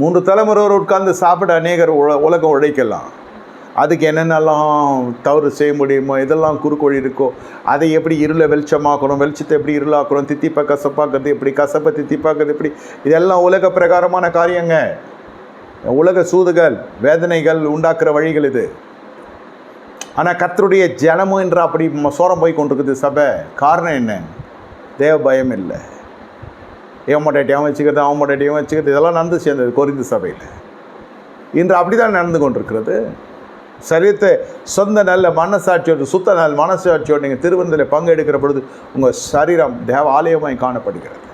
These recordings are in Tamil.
மூன்று தலைமுறை உட்கார்ந்து சாப்பிட அநேகர் உல உலகம் உழைக்கலாம். அதுக்கு என்னென்னலாம் தவறு செய்ய முடியுமோ இதெல்லாம் குறுக்கோழி இருக்கோ அதை எப்படி இருளை வெளிச்சமாக்கணும் வெளிச்சத்தை எப்படி இருளாக்கணும் தித்திப்பை கசப்பாக்குறது எப்படி கசப்பை தித்திப்பாக்குறது எப்படி இதெல்லாம் உலக பிரகாரமான காரியங்க. உலக சூதுகள் வேதனைகள் உண்டாக்குற வழிகள் இது. ஆனால் கத்தருடைய ஜனமும் என்ற அப்படி சோரம் போய் கொண்டிருக்குது சபை. காரணம் என்ன? தேவ பயம் இல்லை. இவன் வச்சுக்கிறது அவன் வச்சுக்கிறது இதெல்லாம் நடந்து சேர்ந்தது கொரிந்து சபையில். இன்று அப்படி தான் நடந்து கொண்டிருக்கிறது. சரீரத்தை சொந்த நல்ல மனசாட்சியோடு சுத்த நல்ல மனசாட்சியோடு நீங்கள் திருவந்தில் பங்கெடுக்கிற பொழுது உங்கள் சரீரம் தேவ ஆலயமாய் காணப்படுகிறது.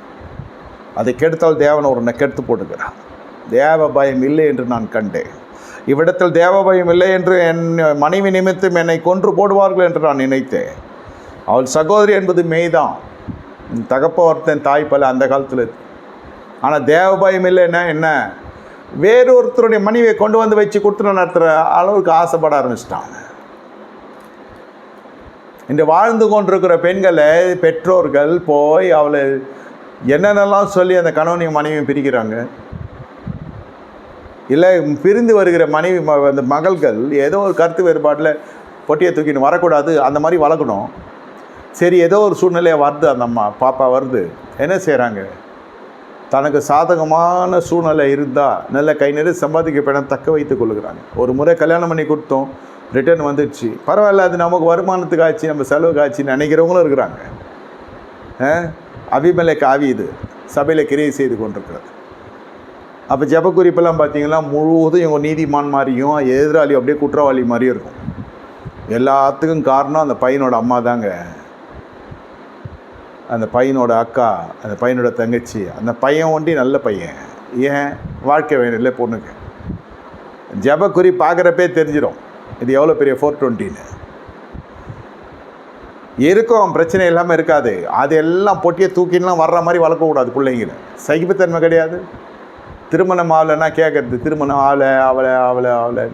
அதை கெடுத்தால் தேவன் ஒரு கெடுத்து போட்டுக்கிறான் தேவ பயம் இல்லை என்று நான் கண்டேன். இவ்விடத்தில் தேவ பயம் இல்லை என்று என் மனைவி நிமித்தம் என்னை கொன்று போடுவார்கள் என்று நான் நினைத்தேன். அவள் சகோதரி என்பது மெய்தான். தகப்ப ஒருத்தன் தாய் பல அந்த காலத்தில். ஆனால் தேவ பயம் இல்லைன்னா என்ன? வேறொருத்தருடைய மனைவியை கொண்டு வந்து வச்சு கொடுத்து நடத்துகிற அளவுக்கு ஆசைப்பட ஆரம்பிச்சிட்டாங்க இன்று வாழ்ந்து கொண்டிருக்கிற பெண்களை பெற்றோர்கள் போய் அவளை என்னென்னலாம் சொல்லி அந்த கணவனையும் மனைவியும் பிரிக்கிறாங்க. இல்லை பிரிந்து வருகிற மனைவி ம- அந்த மகள்கள் ஏதோ ஒரு கருத்து வேறுபாட்டில் பொட்டியை தூக்கின்னு வரக்கூடாது அந்த மாதிரி வளர்க்கணும். சரி ஏதோ ஒரு சூழ்நிலையாக வருது அந்த அம்மா பாப்பா வருது. என்ன செய்கிறாங்க தனக்கு சாதகமான சூழ்நிலை இருந்தால் நல்ல கை நிறைய சம்பாதிக்க பணம் தக்க வைத்து கொள்ளுகிறாங்க ஒரு முறை கல்யாணம் பண்ணி கொடுத்தோம் ரிட்டர்ன் வந்துடுச்சு. பரவாயில்ல அது நமக்கு வருமானத்துக்கு ஆச்சு நம்ம செலவுக்கு ஆச்சுன்னு நினைக்கிறவங்களும் இருக்கிறாங்க. அபிமலை காவி இது. சபையில் கிரியை செய்து கொண்டிருக்கிறது. அப்போ ஜெப குறிப்பெல்லாம் பார்த்தீங்கன்னா முழுவதும் இவங்க நீதிமான் மாதிரியும் எதிராளி அப்படியே குற்றவாளி மாதிரியும் இருக்கும். எல்லாத்துக்கும் காரணம் அந்த பையனோட அம்மா தாங்க அந்த பையனோட அக்கா அந்த பையனோட தங்கச்சி அந்த பையன் ஒண்டி நல்ல பையன். ஏன்? வாழ்க்கை வேணும் இல்லை பொண்ணுக்கு. ஜெப குறி பார்க்குறப்பே தெரிஞ்சிடும் இது எவ்வளோ பெரிய ஃபோர் டுவெண்ட்டின்னு இருக்கும் பிரச்சனை இல்லாமல் இருக்காது. அது எல்லாம் பொட்டியை தூக்கின்லாம் வர்ற மாதிரி வளர்க்கக்கூடாது பிள்ளைங்கள. சகிப்புத்தன்மை கிடையாது. திருமணம் ஆகலைன்னா கேட்குறது திருமணம் ஆகலை அவளை அவளை அவளை.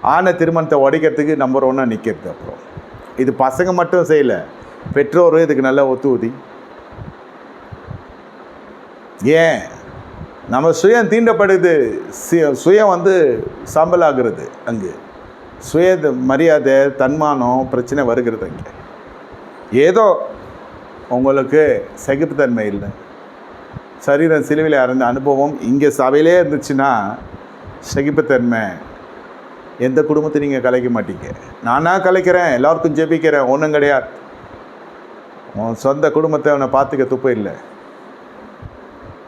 ஆன திருமணத்தை உடைக்கிறதுக்கு நம்பர் ஒன்னாக நிற்கிறது அப்புறம். இது பசங்க மட்டும் செய்யலை. பெற்றோரும் இதுக்கு நல்லா ஒத்து ஊதி ஏன்? நம்ம சுயம் தீண்டப்படுது. சுயம் வந்து சாம்பலாகிறது அங்கு. சுய மரியாதை தன்மானம் பிரச்சனை வருகிறது அங்கே. ஏதோ உங்களுக்கு சகிப்புத்தன்மை இல்லை. சரீரம் சிலுவையில் அறந்த அனுபவம் இங்கே சபையிலே இருந்துச்சுன்னா சகிப்புத்தன்மை. எந்த குடும்பத்தை நீங்கள் கலைக்க மாட்டீங்க. நானாக கலைக்கிறேன் எல்லாருக்கும் ஜெபிக்கிறேன் ஒன்றும் கிடையாது. சொந்த குடும்பத்தை அவனை பார்த்துக்க துப்பு இல்லை.